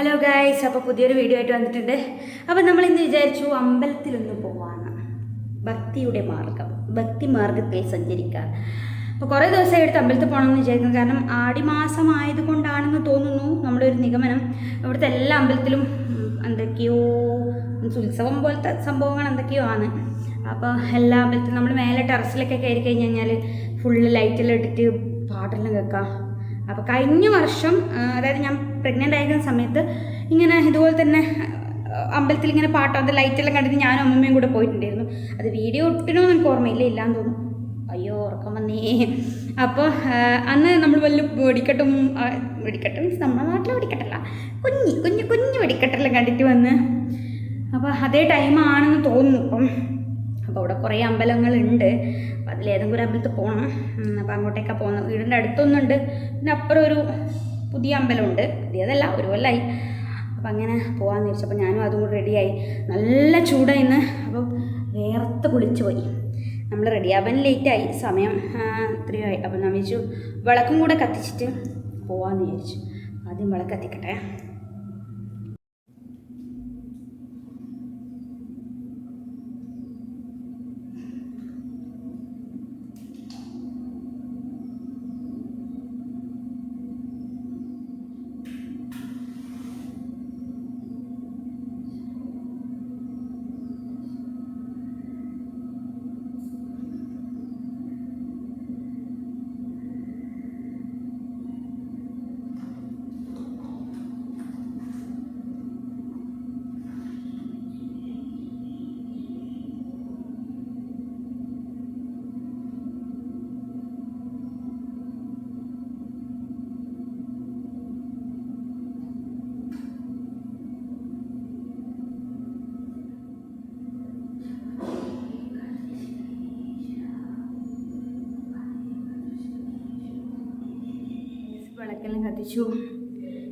Hello guys അപ്പോൾ പുതിയൊരു video ആയിട്ട് വന്നിട്ടുണ്ട്. അപ്പോൾ നമ്മൾ ഇന്ന് വിചാരിച്ചു അമ്പലത്തിലൊന്ന് പോവാണ്. ഭക്തിയുടെ മാർഗം. ഭക്തി മാർഗത്തിൽ സഞ്ചരിക്കുക അപ്പോൾ കുറേ ദിവസമായി എടുത്ത് അമ്പലത്തിൽ പോകണമെന്ന് വിചാരിക്കുന്നു. കാരണം ആടിമാസമായതുകൊണ്ടാണെന്ന് തോന്നുന്നു നമ്മുടെ ഒരു നിഗമനം. ഇവിടുത്തെ എല്ലാ അമ്പലത്തിലും എന്തൊക്കെയോ ഉത്സവം പോലത്തെ സംഭവങ്ങൾ എന്തൊക്കെയോ ആണ്. അപ്പോൾ എല്ലാ അമ്പലത്തിലും നമ്മൾ മേലെ ടെറസിലൊക്കെ കയറി കഴിഞ്ഞ് കഴിഞ്ഞാൽ ഫുള്ള് ലൈറ്റെല്ലാം ഇട്ടിട്ട് പാട്ടെല്ലാം കേൾക്കാം. അപ്പോൾ കഴിഞ്ഞ വർഷം അതായത് ഞാൻ പ്രഗ്നന്റ് ആയിരുന്ന സമയത്ത് ഇങ്ങനെ ഇതുപോലെ തന്നെ അമ്പലത്തിൽ ഇങ്ങനെ പാട്ടോ അത് ലൈറ്റെല്ലാം കണ്ടിട്ട് ഞാനും അമ്മമ്മയും കൂടെ പോയിട്ടുണ്ടായിരുന്നു. അത് വീഡിയോ ഇട്ടിനോ എനിക്ക് ഓർമ്മയില്ല ഇല്ലാന്ന് തോന്നുന്നു. അയ്യോ ഉറക്കം വന്നേ. അപ്പോൾ അന്ന് നമ്മൾ വലിയ വെടിക്കെട്ടും വെടിക്കെട്ട് മീൻസ് നമ്മുടെ നാട്ടിലെ വെടിക്കെട്ടല്ല കുഞ്ഞി കുഞ്ഞു കുഞ്ഞു വെടിക്കെട്ടെല്ലാം കണ്ടിട്ട് വന്ന്. അപ്പോൾ അതേ ടൈമാണെന്ന് തോന്നുന്നു ഇപ്പം. അപ്പോൾ അവിടെ കുറേ അമ്പലങ്ങളുണ്ട്. അപ്പോൾ അതിലേതെങ്കിലും ഒരു അമ്പലത്തിൽ പോകണം. അപ്പോൾ അങ്ങോട്ടേക്കാണ് പോകുന്നത്. വീടിന്റെ അടുത്തൊന്നുണ്ട്. പിന്നെ അപ്പുറം ഒരു പുതിയ അമ്പലമുണ്ട്. പുതിയതല്ല ഒരു കൊല്ലമായി അപ്പോൾ അങ്ങനെ പോകാമെന്ന് വിചാരിച്ചപ്പോൾ ഞാനും അതും കൂടി റെഡിയായി. നല്ല ചൂടായിന്ന് അപ്പോൾ വേർത്ത് കുളിച്ചു പോയി. നമ്മൾ റെഡിയാവാൻ ലേറ്റായി. സമയം ഇത്രയും ആയി അപ്പോൾ ഞാൻ വിചാരിച്ചു വിളക്കും കൂടെ കത്തിച്ചിട്ട് പോകാമെന്ന് വിചാരിച്ചു. ആദ്യം വിളക്ക് കത്തിക്കട്ടെ. വിളക്കെല്ലാം കത്തിച്ചു.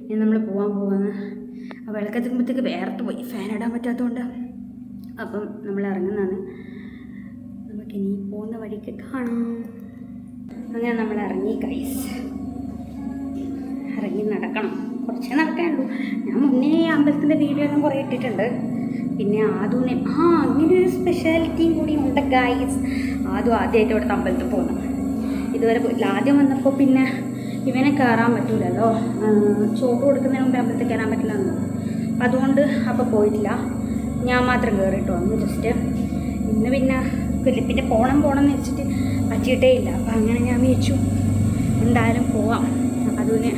ഇനി നമ്മൾ പോകാൻ പോവാന്ന് ആ വിളക്കെത്തുമ്പോഴത്തേക്ക് വേർത്ത് പോയി ഫാൻ ഇടാൻ പറ്റാത്തതുകൊണ്ട് അപ്പം നമ്മൾ ഇറങ്ങുന്നതാണ്. നമുക്കിനി പോകുന്ന വഴിക്ക് കാണാം. അങ്ങനെ നമ്മൾ ഇറങ്ങി കൈസ് ഇറങ്ങി നടക്കണം. കുറച്ചേ നടക്കാനുള്ളൂ. ഞാൻ മുന്നേ അമ്പലത്തിന്റെ വീഡിയോ ഒന്നും കുറേ ഇട്ടിട്ടുണ്ട്. പിന്നെ ആദൂനെ ആ അങ്ങനെ ഒരു സ്പെഷ്യാലിറ്റിയും കൂടി ഉണ്ട് ഗൈസ് ആദ്യം ആദ്യമായിട്ട് ഇവിടുത്തെ അമ്പലത്തിൽ പോകുന്നത് ഇതുവരെ പോയില്ല ആദ്യം വന്നപ്പോൾ പിന്നെ ഇവനെ കയറാൻ പറ്റൂലല്ലോ. ആ, ചോറ് കൊടുക്കുന്നതിന് മുമ്പ് അമ്പലത്തിൽ കയറാൻ പറ്റില്ല എന്ന് അപ്പം അതുകൊണ്ട് അപ്പോൾ പോയിട്ടില്ല. ഞാൻ മാത്രം കയറിയിട്ട് വന്നു ജസ്റ്റ് ഇന്ന് പിന്നെ പിന്നെ പിന്നെ പോകണം എന്ന് വെച്ചിട്ട് പറ്റിയിട്ടേ ഇല്ല. അപ്പം അങ്ങനെ ഞാൻ വിചാരിച്ചു എന്തായാലും പോവാം. അപ്പം അതിന്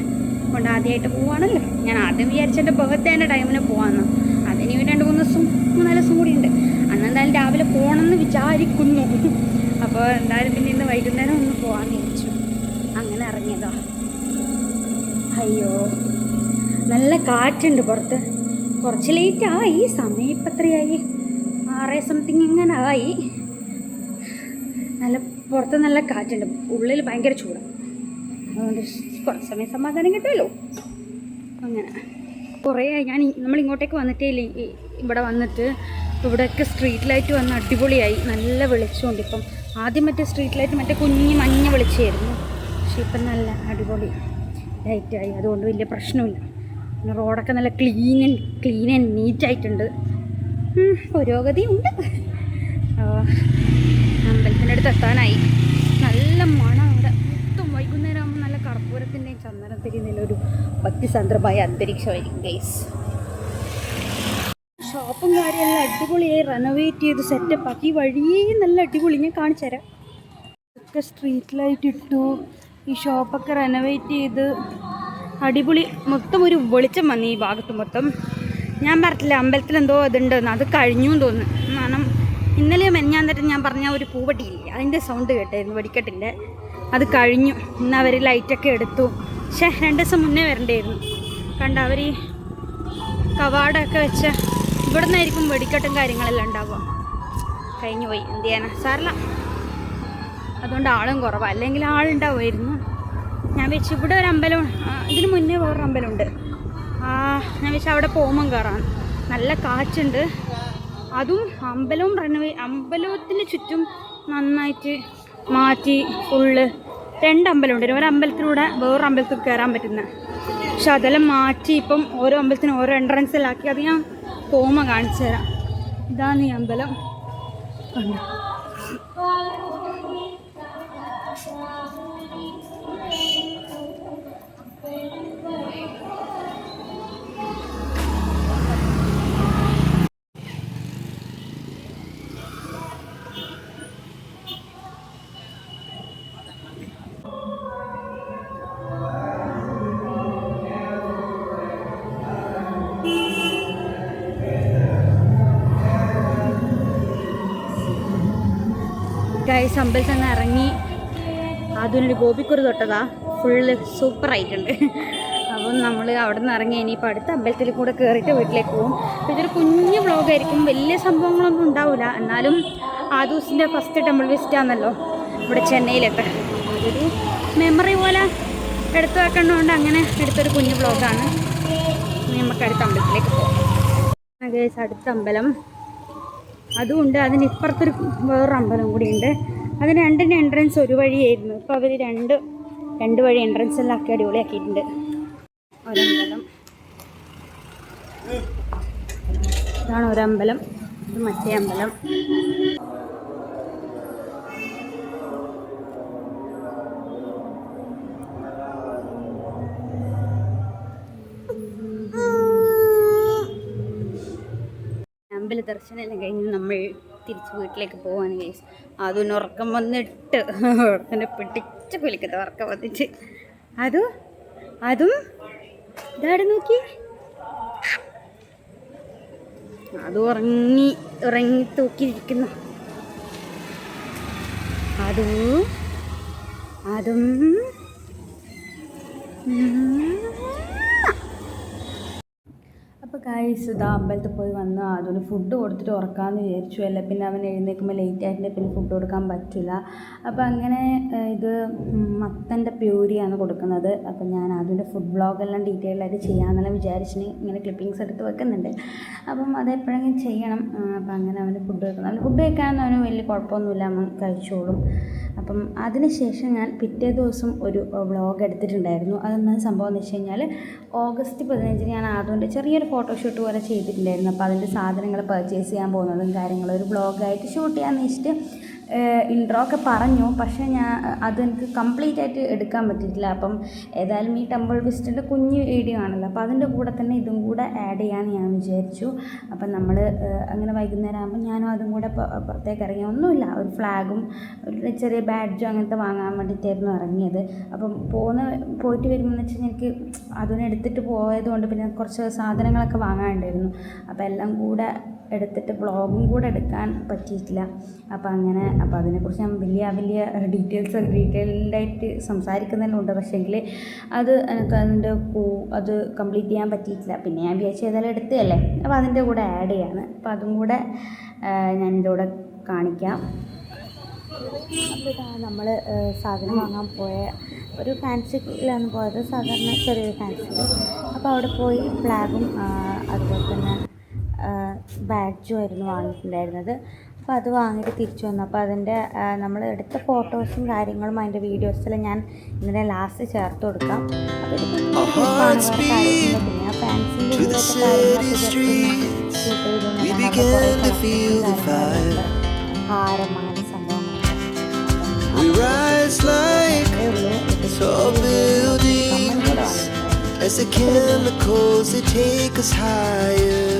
കൊണ്ട് ആദ്യമായിട്ട് പോവാണല്ലോ. ഞാൻ ആദ്യം വിചാരിച്ചെന്റെ ബഹത്തേന്റെ ടൈമിന് പോകാമെന്ന് അതിന് രണ്ട് മൂന്ന് ദിവസം മൂന്നാൽ ദിവസം കൂടി ഉണ്ട്. അന്ന് എന്തായാലും രാവിലെ പോകണമെന്ന് വിചാരിക്കുന്നു. അപ്പോൾ എന്തായാലും പിന്നെ ഇന്ന് വൈകുന്നേരം ഒന്ന് പോകാമെന്ന് അങ്ങനെ ഇറങ്ങിയതാ അയ്യോ നല്ല കാറ്റുണ്ട് പുറത്ത്. കുറച്ച് ലേറ്റ് ആയി. സമയം ഇപ്പം എത്രയായി? ആറ് സംതിങ് ഇങ്ങനെ ആയി. നല്ല പുറത്ത് നല്ല കാറ്റുണ്ട്. ഉള്ളിൽ ഭയങ്കര ചൂടാണ് അതുകൊണ്ട് കുറച്ച് സമയം സമാധാനം കിട്ടുമല്ലോ. അങ്ങനെ. കുറേ ഞാൻ നമ്മൾ ഇങ്ങോട്ടേക്ക് വന്നിട്ടേ ഇല്ല? ഇവിടെ വന്നിട്ട് ഇവിടെയൊക്കെ സ്ട്രീറ്റ് ലൈറ്റ് വന്ന് അടിപൊളിയായി. നല്ല വെളിച്ചമുണ്ട് ഇപ്പം. ആദ്യം മറ്റേ സ്ട്രീറ്റ് ലൈറ്റ് മറ്റേ കുഞ്ഞ് മഞ്ഞ വെളിച്ചമായിരുന്നു പക്ഷേ ഇപ്പം നല്ല അടിപൊളി ലൈറ്റായി. അതുകൊണ്ട് വലിയ പ്രശ്നമില്ല. പിന്നെ റോഡൊക്കെ നല്ല ക്ലീൻ ആൻഡ് ക്ലീൻ ആൻഡ് നീറ്റായിട്ടുണ്ട് പുരോഗതി ഉണ്ട്. അമ്പലത്തിന്റെ അടുത്ത് എത്താനായി. നല്ല മണം അവിടെ. മൊത്തം വൈകുന്നേരം ആകുമ്പോൾ നല്ല കർപ്പൂരത്തിന്റെയും ചന്ദനത്തിന്റെയും ഒരു ഭക്തിസാന്ദ്രമായ അന്തരീക്ഷമായിരിക്കും ഗൈസ് ഷോപ്പും കാര്യമെല്ലാം അടിപൊളിയായി റെനോവേറ്റ് ചെയ്ത് സെറ്റപ്പ് ആക്കി. വഴിയേ നല്ല അടിപൊളി. ഞാൻ കാണിച്ചു തരാം ഒക്കെ സ്ട്രീറ്റ് ലൈറ്റ് ഇട്ടു. ഈ ഷോപ്പൊക്കെ റെനോവേറ്റ് ചെയ്ത് അടിപൊളി മൊത്തം ഒരു വെളിച്ചം വന്നു ഈ ഭാഗത്ത് മൊത്തം. ഞാൻ പറഞ്ഞില്ല അമ്പലത്തിൽ എന്തോ ഇതുണ്ടെന്ന് അത് കഴിഞ്ഞു എന്ന് തോന്നുന്നു. കാരണം ഇന്നലെ മെഞ്ഞാൻ തരം ഞാൻ പറഞ്ഞ ഒരു പൂവട്ടിയില്ലേ അതിന്റെ സൗണ്ട് കേട്ടായിരുന്നു വെടിക്കെട്ടിന്റെ. അത് കഴിഞ്ഞു. ഇന്ന് അവർ ലൈറ്റൊക്കെ എടുത്തു. പക്ഷേ രണ്ട് ദിവസം മുന്നേ വരണ്ടായിരുന്നു. കണ്ട അവർ ഈ കവാടമൊക്കെ വെച്ച് ഇവിടെ നിന്നായിരിക്കും വെടിക്കെട്ടും കാര്യങ്ങളെല്ലാം ഉണ്ടാവുക. കഴിഞ്ഞു പോയി. എന്ത് ചെയ്യാനാ? സാറില്ല അതുകൊണ്ട് ആളും കുറവാണ് അല്ലെങ്കിൽ ആളുണ്ടാവുമായിരുന്നു. ഞാൻ വെച്ച് ഇവിടെ ഒരു അമ്പലം ഇതിന് മുന്നേ വേറൊരു അമ്പലമുണ്ട്. ഞാൻ വെച്ച് അവിടെ പോകുമ്പം കയറാം നല്ല കാറ്റുണ്ട്. അതും അമ്പലവും റെനോവേ അമ്പലത്തിന് ചുറ്റും നന്നായിട്ട് മാറ്റി ഫുള്ള് രണ്ട് അമ്പലമുണ്ട്. ഒരു അമ്പലത്തിലൂടെ വേറൊരു അമ്പലത്തിൽ കയറാൻ പറ്റുന്ന. പക്ഷെ അതെല്ലാം മാറ്റി ഇപ്പം ഓരോ അമ്പലത്തിനും ഓരോ എൻട്രൻസിലാക്കി അത് ഞാൻ പോകുമ്പോൾ കാണിച്ചു തരാം. ഇതാണ് ഈ അമ്പലം. ഗൈസ് അമ്പലത്തിൽ നിന്ന് ഇറങ്ങി അതിനൊരു ഗോപിക്കുറി തൊട്ടതാ. ഫുള്ള് സൂപ്പർ ആയിട്ടുണ്ട് അപ്പം നമ്മൾ അവിടെ നിന്ന് ഇറങ്ങി ഇനിയിപ്പോൾ അടുത്ത അമ്പലത്തിൽ കൂടെ കയറിയിട്ട് വീട്ടിലേക്ക് പോകും അപ്പോൾ ഇതൊരു കുഞ്ഞു വ്ളോഗായിരിക്കും വലിയ സംഭവങ്ങളൊന്നും ഉണ്ടാവില്ല എന്നാലും ആ ദിവസത്തിന്റെ ഫസ്റ്റ് ടെമ്പിൾ വിസിറ്റ് ആണല്ലോ ഇവിടെ ചെന്നൈയിലൊക്കെ. അതൊരു മെമ്മറി പോലെ എടുത്തു വെക്കേണ്ടതുകൊണ്ട് അങ്ങനെ എടുത്തൊരു കുഞ്ഞു വ്ളോഗാണ് നമുക്ക് അടുത്ത അമ്പലത്തിലേക്ക് പോകാം അടുത്ത അമ്പലം. അതുകൊണ്ട് അതിനിപ്പുറത്തൊരു വേറൊരു അമ്പലം കൂടിയുണ്ട്. അതിന് രണ്ടിന്റെ എൻട്രൻസ് ഒരു വഴിയായിരുന്നു. ഇപ്പോൾ അവർ രണ്ട് രണ്ട് വഴി എൻട്രൻസ് എല്ലാം ആക്കി അടിപൊളിയാക്കിയിട്ടുണ്ട്. ഒരമ്പലം. ഇതാണ് ഒരമ്പലം. മറ്റേ അമ്പലം. ദർശനം കഴിഞ്ഞ് നമ്മൾ തിരിച്ച് വീട്ടിലേക്ക് പോവാണ് കേസ് അതൊന്ന് ഉറക്കം വന്നിട്ട് ഉറക്കനെ പിടിച്ച് കുലിക്കത്തെ ഉറക്കം വന്നിട്ട്. അതും അതും ഇതാടെ നോക്കി. അത് ഉറങ്ങി ഉറങ്ങി തൂക്കിയിരിക്കുന്നു. അതും അതും. അപ്പോൾ കായ്സ് ഇതാ അമ്പലത്തിൽ പോയി വന്ന് അതുകൊണ്ട് ഫുഡ് കൊടുത്തിട്ട് ഉറക്കാമെന്ന് വിചാരിച്ചു. അല്ല പിന്നെ അവൻ എഴുന്നേൽക്കുമ്പോൾ ലേറ്റ് ആയിട്ട് പിന്നെ ഫുഡ് കൊടുക്കാൻ പറ്റില്ല. അപ്പോൾ അങ്ങനെ ഇത് മത്തന്റെ പ്യൂരിയാണ് കൊടുക്കുന്നത്. അപ്പോൾ ഞാൻ അതിന്റെ ഫുഡ് ബ്ലോഗെല്ലാം ഡീറ്റെയിൽ ആയിട്ട് ചെയ്യാമെന്നെല്ലാം വിചാരിച്ചിന്. ഇങ്ങനെ ക്ലിപ്പിങ്സ് എടുത്ത് വെക്കുന്നുണ്ട്. അപ്പം അത് എപ്പോഴെങ്കിലും ചെയ്യണം. അപ്പോൾ അപ്പം അങ്ങനെ അവന് ഫുഡ് വെക്കണം. അവന് ഫുഡ് വെക്കാനൊന്നും അവന് വലിയ കുഴപ്പമൊന്നുമില്ല. അവൻ കഴിച്ചോളും. അപ്പം അതിനുശേഷം ഞാൻ പിറ്റേ ദിവസം ഒരു വ്ളോഗ് എടുത്തിട്ടുണ്ടായിരുന്നു. അതെന്താ സംഭവം എന്ന് വെച്ച് കഴിഞ്ഞാൽ ഓഗസ്റ്റ് പതിനഞ്ചിന് ഞാൻ ആദ്യം ചെറിയൊരു ഫോട്ടോഷൂട്ട് പോലെ ചെയ്തിട്ടുണ്ടായിരുന്നു. അപ്പോൾ അതിന്റെ സാധനങ്ങൾ പർച്ചേസ് ചെയ്യാൻ പോകുന്നതും കാര്യങ്ങളും ഒരു വ്ളോഗായിട്ട് ഷൂട്ട് ചെയ്യാമെന്ന് വെച്ചിട്ട് ഇൻട്രോ ഒക്കെ പറഞ്ഞു. പക്ഷേ ഞാൻ അതെനിക്ക് കംപ്ലീറ്റ് ആയിട്ട് എടുക്കാൻ പറ്റിയിട്ടില്ല. അപ്പം ഏതായാലും ഈ ടെമ്പിൾ വിസിറ്റിന്റെ കുഞ്ഞ് വീഡിയോ ആണല്ലോ. അപ്പോൾ അതിന്റെ കൂടെ തന്നെ ഇതും കൂടെ ആഡ് ചെയ്യാമെന്ന് ഞാൻ വിചാരിച്ചു. അപ്പം നമ്മൾ അങ്ങനെ വൈകുന്നേരം ആകുമ്പോൾ ഞാനും അതും കൂടെ പുറത്തേക്ക് ഇറങ്ങി. ഒന്നുമില്ല. ഒരു ഫ്ലാഗും ഒരു ചെറിയ ബാഡ്ജും അങ്ങനത്തെ വാങ്ങാൻ വേണ്ടിയിട്ടായിരുന്നു ഇറങ്ങിയത്. അപ്പം പോകുന്ന പോയിട്ട് വരുമ്പോൾ എന്ന് വെച്ചാൽ എനിക്ക് അതിനെടുത്തിട്ട് പോയതുകൊണ്ട് പിന്നെ കുറച്ച് സാധനങ്ങളൊക്കെ വാങ്ങാനുണ്ടായിരുന്നു. അപ്പോൾ എല്ലാം കൂടെ എടുത്തിട്ട് ബ്ലോഗും കൂടെ എടുക്കാൻ പറ്റിയിട്ടില്ല. അപ്പോൾ അങ്ങനെ അപ്പോൾ അതിനെക്കുറിച്ച് ഞാൻ വലിയ വലിയ ഡീറ്റെയിൽസ് ഡീറ്റെയിൽഡായിട്ട് സംസാരിക്കുന്നതിലുണ്ട് പക്ഷേങ്കിൽ അത് എനിക്ക് അതിന്റെ അത് കംപ്ലീറ്റ് ചെയ്യാൻ പറ്റിയിട്ടില്ല. പിന്നെ ഞാൻ വിചാരിച്ചു ഏതായാലും എടുത്തതല്ലേ? അപ്പോൾ അതിന്റെ കൂടെ ആഡ് ചെയ്യാണ്. അപ്പോൾ അതും കൂടെ ഞാൻ എന്റെ കൂടെ കാണിക്കാം നമ്മൾ സാധനം വാങ്ങാൻ പോയ ഒരു ഫാൻസിലാണ് പോയത്. സാധാരണ ചെറിയൊരു ഫാൻസിൽ അപ്പോൾ അവിടെ പോയി ഫ്ലാഗും അതുപോലെ തന്നെ ബാഡ്ജും ആയിരുന്നു വാങ്ങിയിട്ടുണ്ടായിരുന്നത്. അപ്പോൾ അത് വാങ്ങിയിട്ട് തിരിച്ചു വന്നു. അപ്പോൾ അതിന്റെ നമ്മൾ എടുത്ത ഫോട്ടോസും കാര്യങ്ങളും അതിന്റെ വീഡിയോസെല്ലാം ഞാൻ ഇന്നലെ ലാസ്റ്റ് ചേർത്ത് കൊടുക്കാം. അപ്പോൾ ഇത്. പിന്നെ ആ ഫാൻസിന്റെ as the chemicals they take us higher.